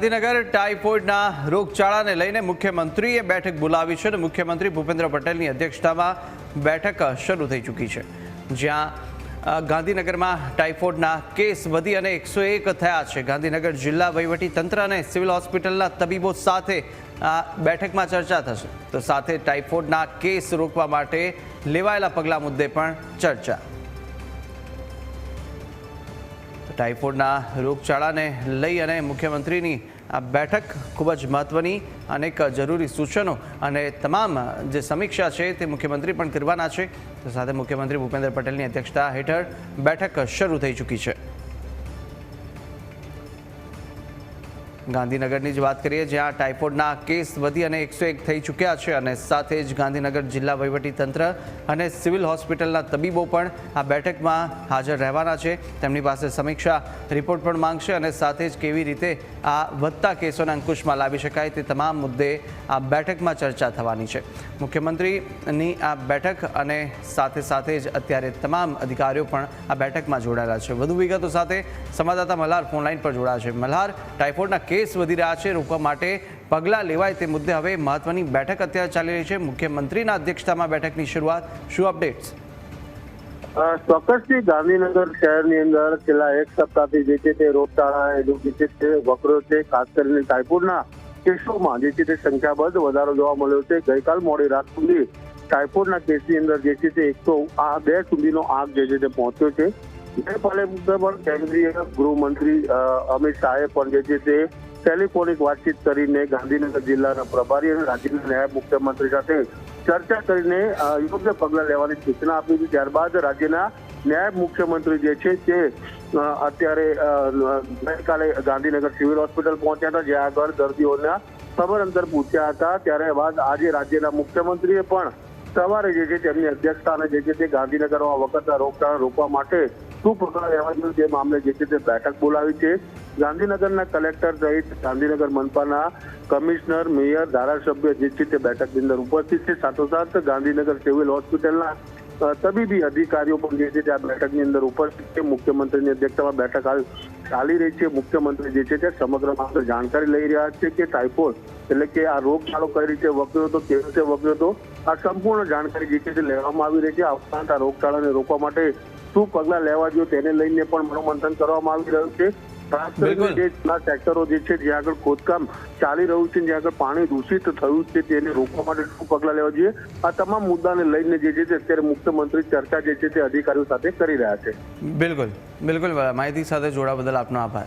ગાંધીનગર ટાઇફોઇડના રોગચાળાને લઈને મુખ્યમંત્રીએ બેઠક બોલાવી છે અને મુખ્યમંત્રી ભૂપેન્દ્ર પટેલની અધ્યક્ષતામાં બેઠક શરૂ થઈ ચૂકી છે. જ્યાં ગાંધીનગરમાં ટાઇફોઇડના કેસ વધી અને એકસો એક થયા છે. ગાંધીનગર જિલ્લા વહીવટી તંત્ર અને સિવિલ હોસ્પિટલના તબીબો સાથે આ બેઠકમાં ચર્ચા થશે. તો સાથે ટાઇફોઇડના કેસ રોકવા માટે લેવાયેલા પગલાં મુદ્દે પણ ચર્ચા. ટાઇફોઇડના રોગચાળાને લઈ અને મુખ્યમંત્રીની આ બેઠક ખૂબ જ મહત્વની અનેક જરૂરી સૂચનો અને તમામ જે સમીક્ષા છે તે મુખ્યમંત્રી પણ કરવાના છે. સાથે મુખ્યમંત્રી ભૂપેન્દ્ર પટેલની અધ્યક્ષતા હેઠળ બેઠક શરૂ થઈ ચૂકી છે. ગાંધીનગરની જ વાત કરીએ, જ્યાં ટાઇફોઇડના કેસ વધી અને એકસો એક થઈ ચૂક્યા છે અને સાથે જ ગાંધીનગર જિલ્લા તંત્ર અને સિવિલ હોસ્પિટલના તબીબો પણ આ બેઠકમાં હાજર રહેવાના છે. તેમની પાસે સમીક્ષા રિપોર્ટ પણ માંગશે અને સાથે જ કેવી રીતે આ વધતા કેસોને અંકુશમાં લાવી શકાય તે તમામ મુદ્દે આ બેઠકમાં ચર્ચા થવાની છે. મુખ્યમંત્રીની આ બેઠક અને સાથે સાથે જ અત્યારે તમામ અધિકારીઓ પણ આ બેઠકમાં જોડાયેલા છે. વધુ વિગતો સાથે સંવાદદાતા મલ્હાર ફોનલાઈન પર જોડાયા છે. મલ્હાર, ટાઇફોઇડના કેસ વધી રહ્યા છે, રોકવા માટે પગલાં લેવાય તે મુદ્દે હવે મહત્વની બેઠક અત્યારે ચાલી રહી છે. મુખ્યમંત્રીના અધ્યક્ષતામાં બેઠકની શરૂઆત. શું અપડેટ્સ? ચોક્કસથી ગાંધીનગર શહેરની અંદર છેલ્લા એક સપ્તાહથી જે છે તે રોગચાળા જે છે વકરો છે, ખાસ કરીને ટાઇફોઇડના કેસોમાં જે છે તે સંખ્યાબંધ વધારો જોવા મળ્યો છે. ગઈકાલ મોડી રાત સુધી ટાઇફોઇડના કેસની અંદર જે છે તે એકસો બે સુધીનો આંક જે છે તે પહોંચ્યો છે. ગઈકાલે મુદ્દે પણ કેન્દ્રીય ગૃહમંત્રી અમિત શાહે પણ જે છે તે ટેલિફોનિક વાતચીત કરીને ગાંધીનગર જિલ્લાના પ્રભારી અને રાજ્યના નાયબ મુખ્યમંત્રી સાથે ચર્ચા કરીને યોગ્ય પગલાં લેવાની સૂચના આપી હતી. ત્યારબાદ રાજ્યના નાયબ મુખ્યમંત્રી જે છે તે અત્યારે ગઈકાલે ગાંધીનગર સિવિલ હોસ્પિટલ પહોંચ્યા હતા, જ્યાં આગળ દર્દીઓના ખબર અંતર પૂછ્યા હતા. ત્યારે બાદ આજે રાજ્યના મુખ્યમંત્રીએ પણ સવારે જે છે તેમની અધ્યક્ષતાને જે છે તે ગાંધીનગરમાં વખતના રોગચાળા રોકવા માટે શું પગલાં લેવા જોઈએ તે મામલે જે છે તે બેઠક બોલાવી છે. ગાંધીનગરના કલેક્ટર સહિત ગાંધીનગર મનપાના કમિશનર, મેયર, ધારાસભ્ય જે છે તે બેઠકની અંદર ઉપસ્થિત છે. સાથોસાથ ગાંધીનગર સિવિલ હોસ્પિટલના તબીબી અધિકારીઓ પણ જે છે તે આ બેઠકની અંદર ઉપસ્થિત છે. મુખ્યમંત્રીની અધ્યક્ષતામાં બેઠક હાલ ચાલી રહી છે. મુખ્યમંત્રી જે છે તે સમગ્ર માત્ર જાણકારી લઈ રહ્યા છે કે ટાઇફોઇડ એટલે કે આ રોગચાળો કઈ રીતે વકર્યો હતો, કેવી રીતે વકર્યો હતો, આ સંપૂર્ણ જાણકારી જે છે તે લેવામાં આવી રહી છે. આ ઉપરાંત આ રોગચાળાને રોકવા માટે શું પગલાં લેવા જોઈએ તેને લઈને પણ મનોમંથન કરવામાં આવી રહ્યું છે. જે સેક્ટરો જે છે જ્યાં આગળ ખોદકામ ચાલી રહ્યું છે જ્યાં આગળ પાણી દૂષિત થયું છે તેને રોકવા માટે શું પગલાં લેવા જોઈએ? આ તમામ મુદ્દાને લઈને જે છે તે અત્યારે મુખ્યમંત્રી ચર્ચા જે છે તે અધિકારીઓ સાથે કરી રહ્યા છે. બિલકુલ. બિલકુલ માહિતી સાથે જોડા બદલ આપનો આભાર.